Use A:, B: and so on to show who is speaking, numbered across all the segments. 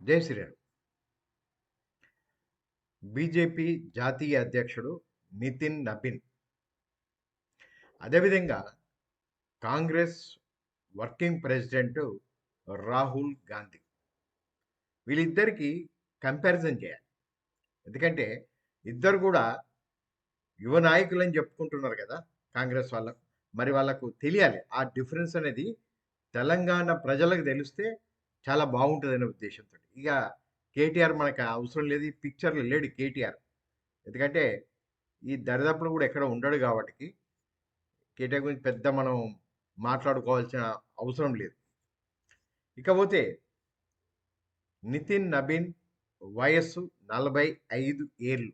A: జై శ్రీరామ్. బీజేపీ జాతీయ అధ్యక్షుడు నితిన్ నబిన్. అదేవిధంగా కాంగ్రెస్ వర్కింగ్ ప్రెసిడెంట్ రాహుల్ గాంధీ. వీళ్ళిద్దరికీ కంపారిజన్ చేయాలి. ఎందుకంటే ఇద్దరు కూడా యువ నాయకులు అని చెప్పుకుంటున్నారు కదా కాంగ్రెస్ వాళ్ళకు మరి వాళ్ళకు తెలియాలి. ఆ డిఫరెన్స్ అనేది తెలంగాణ ప్రజలకు తెలిస్తే చాలా బాగుంటుందనే ఉద్దేశంతో. ఇక కేటీఆర్ మనకు అవసరం లేదు. ఈ పిక్చర్లు లేడు కేటీఆర్. ఎందుకంటే ఈ దరిదాపులు కూడా ఎక్కడ ఉండడు కాబట్టి కేటీఆర్ గురించి పెద్ద మనం మాట్లాడుకోవాల్సిన అవసరం లేదు. ఇకపోతే నితిన్ నబీన్ వయస్సు నలభై ఐదు ఏళ్ళు.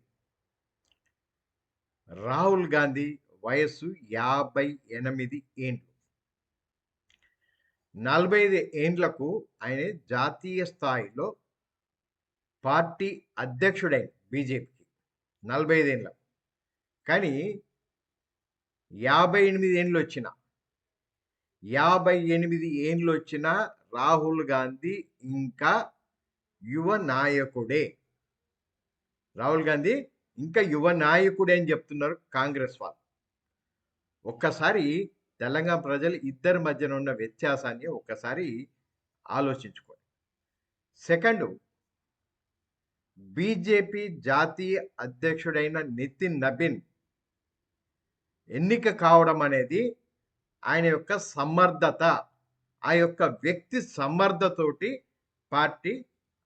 A: రాహుల్ గాంధీ వయస్సు యాభై ఎనిమిది ఏండ్లు. నలభై ఐదు ఏండ్లకు ఆయన జాతీయ స్థాయిలో పార్టీ అధ్యక్షుడైన బీజేపీకి. నలభై ఐదు ఏండ్లకు కానీ యాభై ఎనిమిది ఏండ్లు వచ్చిన యాభై ఎనిమిది ఏండ్లు వచ్చిన రాహుల్ గాంధీ ఇంకా యువ నాయకుడే. రాహుల్ గాంధీ ఇంకా యువ నాయకుడే అని చెప్తున్నారు కాంగ్రెస్ వాళ్ళు. ఒక్కసారి తెలంగాణ ప్రజలు ఇద్దరి మధ్యన ఉన్న వ్యత్యాసాన్ని ఒక్కసారి ఆలోచించుకోండి. సెకండ్ బీజేపీ జాతీయ అధ్యక్షుడైన నితిన్ నబిన్ ఎన్నిక కావడం అనేది ఆయన యొక్క సమర్థత ఆ యొక్క వ్యక్తి సమర్థతోటి పార్టీ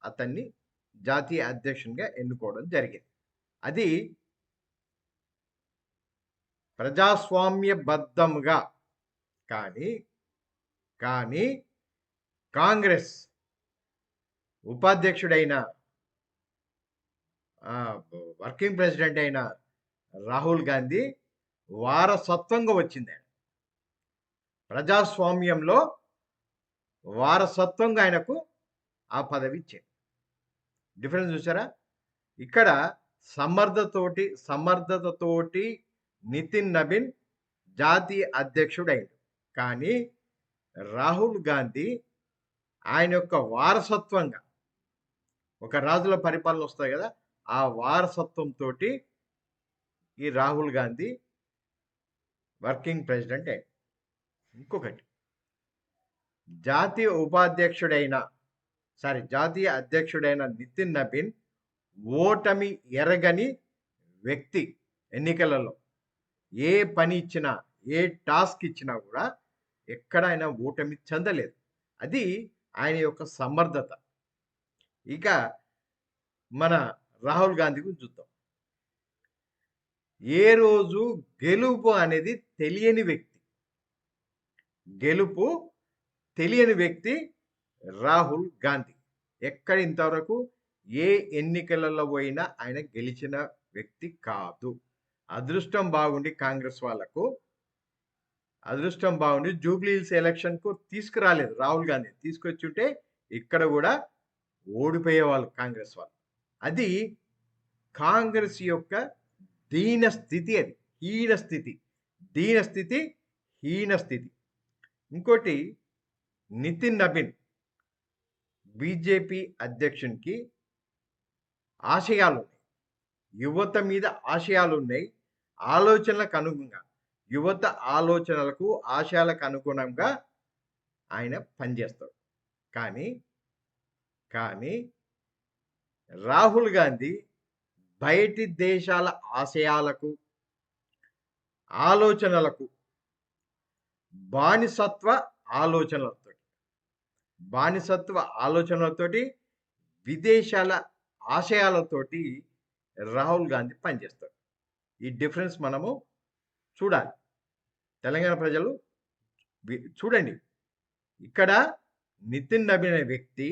A: అతన్ని జాతీయ అధ్యక్షునిగా ఎన్నుకోవడం జరిగింది. అది ప్రజాస్వామ్యబద్ధంగా కానీ కానీ కాంగ్రెస్ ఉపాధ్యక్షుడైన వర్కింగ్ ప్రెసిడెంట్ అయిన రాహుల్ గాంధీ వారసత్వంగా వచ్చింది ఆయన. ప్రజాస్వామ్యంలో వారసత్వంగా ఆయనకు ఆ పదవి ఇచ్చింది డిఫరెన్స్ చూసారా? ఇక్కడ సమర్థతోటి సమర్థతతోటి నితిన్ నబిన్ జాతీయ అధ్యక్షుడైంది కానీ రాహుల్ గాంధీ ఆయన యొక్క వారసత్వంగా ఒక రాజుల పరిపాలన వస్తాయి కదా ఆ వారసత్వంతో ఈ రాహుల్ గాంధీ వర్కింగ్ ప్రెసిడెంట్ అయ్యాడు. ఇంకొకటి జాతీయ ఉపాధ్యక్షుడైన సారీ జాతీయ అధ్యక్షుడైన నితిన్ నబీన్ ఓటమి ఎరగని వ్యక్తి ఎన్నికలలో ఏ పని ఇచ్చినా ఏ టాస్క్ ఇచ్చినా కూడా ఎక్కడ ఆయన ఓటమి చెందలేదు. అది ఆయన యొక్క సమర్థత. ఇక మన రాహుల్ గాంధీ గురించి చూద్దాం. ఏ రోజు గెలుపు అనేది తెలియని వ్యక్తి గెలుపు తెలియని వ్యక్తి రాహుల్ గాంధీ. ఎక్కడ ఇంతవరకు ఏ ఎన్నికలలో పోయినా ఆయన గెలిచిన వ్యక్తి కాదు. అదృష్టం బాగుండి కాంగ్రెస్ వాళ్ళకు అదృష్టం బాగుండి. జూబ్లీహిల్స్ ఎలక్షన్కు తీసుకురాలేదు రాహుల్ గాంధీ. తీసుకొచ్చుంటే ఇక్కడ కూడా ఓడిపోయేవాళ్ళు కాంగ్రెస్ వాళ్ళు. అది కాంగ్రెస్ యొక్క దీన స్థితి అది. హీన స్థితి. దీన స్థితి హీన స్థితి. ఇంకోటి నితిన్ నబిన్ బీజేపీ అధ్యక్షునికి ఆశయాలు ఉన్నాయి యువత మీద ఆశయాలు ఉన్నాయి ఆలోచనలకు అనుగుణంగా. యువత ఆలోచనలకు ఆశయాలకు అనుగుణంగా ఆయన పనిచేస్తాడు కానీ కానీ రాహుల్ గాంధీ బయటి దేశాల ఆశయాలకు ఆలోచనలకు బానిసత్వ ఆలోచనలతో బానిసత్వ ఆలోచనలతోటి విదేశాల ఆశయాలతోటి రాహుల్ గాంధీ పనిచేస్తాడు. ఈ డిఫరెన్స్ మనము చూడాలి. తెలంగాణ ప్రజలు చూడండి. ఇక్కడ నితిన్ నబీ అనే వ్యక్తి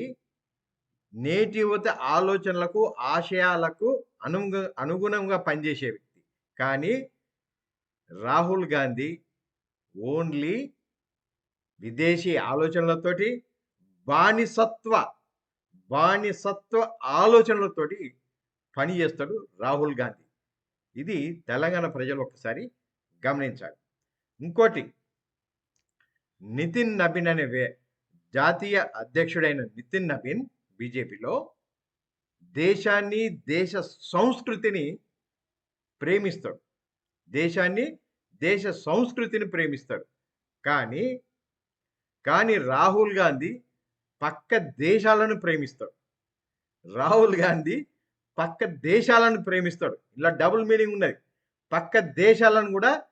A: నేటి యువత ఆలోచనలకు ఆశయాలకు అను అనుగుణంగా పనిచేసే వ్యక్తి. కానీ రాహుల్ గాంధీ ఓన్లీ విదేశీ ఆలోచనలతోటి బానిసత్వ బానిసత్వ ఆలోచనలతోటి పని చేస్తాడు రాహుల్ గాంధీ. ఇది తెలంగాణ ప్రజలు ఒకసారి గమనించాలి. ఇంకోటి నితిన్ నబీన్ అనే జాతీయ అధ్యక్షుడైన నితిన్ నబీన్ బీజేపీలో దేశాన్ని దేశ సంస్కృతిని ప్రేమిస్తాడు. దేశాన్ని దేశ సంస్కృతిని ప్రేమిస్తాడు. కానీ కానీ రాహుల్ గాంధీ పక్క దేశాలను ప్రేమిస్తాడు. రాహుల్ గాంధీ పక్క దేశాలను ప్రేమిస్తాడు. ఇలా డబుల్ మీనింగ్ ఉన్నది. పక్క దేశాలను కూడా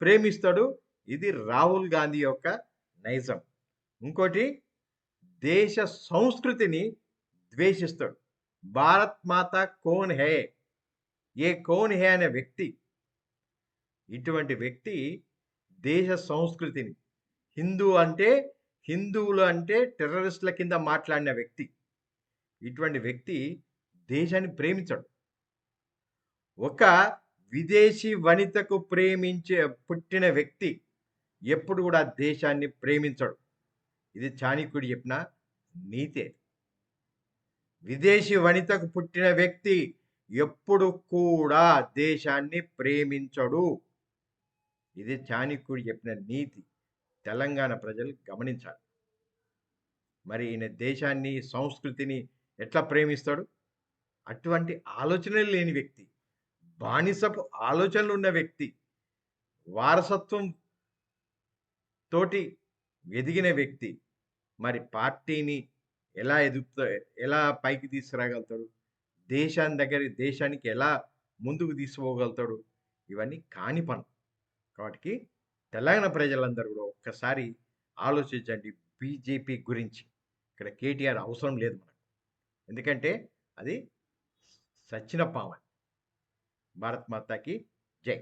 A: ప్రేమిస్తాడు. ఇది రాహుల్ గాంధీ యొక్క నైజం. ఇంకోటి దేశ సంస్కృతిని ద్వేషిస్తాడు. భారత్ మాత కోన్ హే? ఏ కోన్ హే అనే వ్యక్తి? ఇటువంటి వ్యక్తి దేశ సంస్కృతిని హిందూ అంటే హిందువులు అంటే టెర్రరిస్టుల కింద మాట్లాడిన వ్యక్తి. ఇటువంటి వ్యక్తి దేశాన్ని ప్రేమించడు. ఒక విదేశీ వనితకు ప్రేమించే పుట్టిన వ్యక్తి ఎప్పుడు కూడా దేశాన్ని ప్రేమించడు. ఇది చాణిక్యుడు చెప్పిన నీతే. విదేశీ వనితకు పుట్టిన వ్యక్తి ఎప్పుడు కూడా దేశాన్ని ప్రేమించడు. ఇది చాణిక్యుడు చెప్పిన నీతి. తెలంగాణ ప్రజలు గమనించాలి. మరి ఈయన దేశాన్ని సంస్కృతిని ఎట్లా ప్రేమిస్తాడు? అటువంటి ఆలోచనలు లేని వ్యక్తి. బానిసపు ఆలోచనలు ఉన్న వ్యక్తి వారసత్వం తోటి ఎదిగిన వ్యక్తి మరి పార్టీని ఎలా ఎదుగుతా ఎలా పైకి తీసుకురాగలుగుతాడు? దేశాన్ని దగ్గర దేశానికి ఎలా ముందుకు తీసుకోగలుగుతాడు ఇవన్నీ కాని పనులు కాబట్టి తెలంగాణ ప్రజలందరూ కూడా ఒక్కసారి ఆలోచించండి బీజేపీ గురించి. ఇక్కడ కేటీఆర్ అవసరం లేదు మనకు. ఎందుకంటే అది సచ్చిన పావన్. భారత్ మాతాకి జై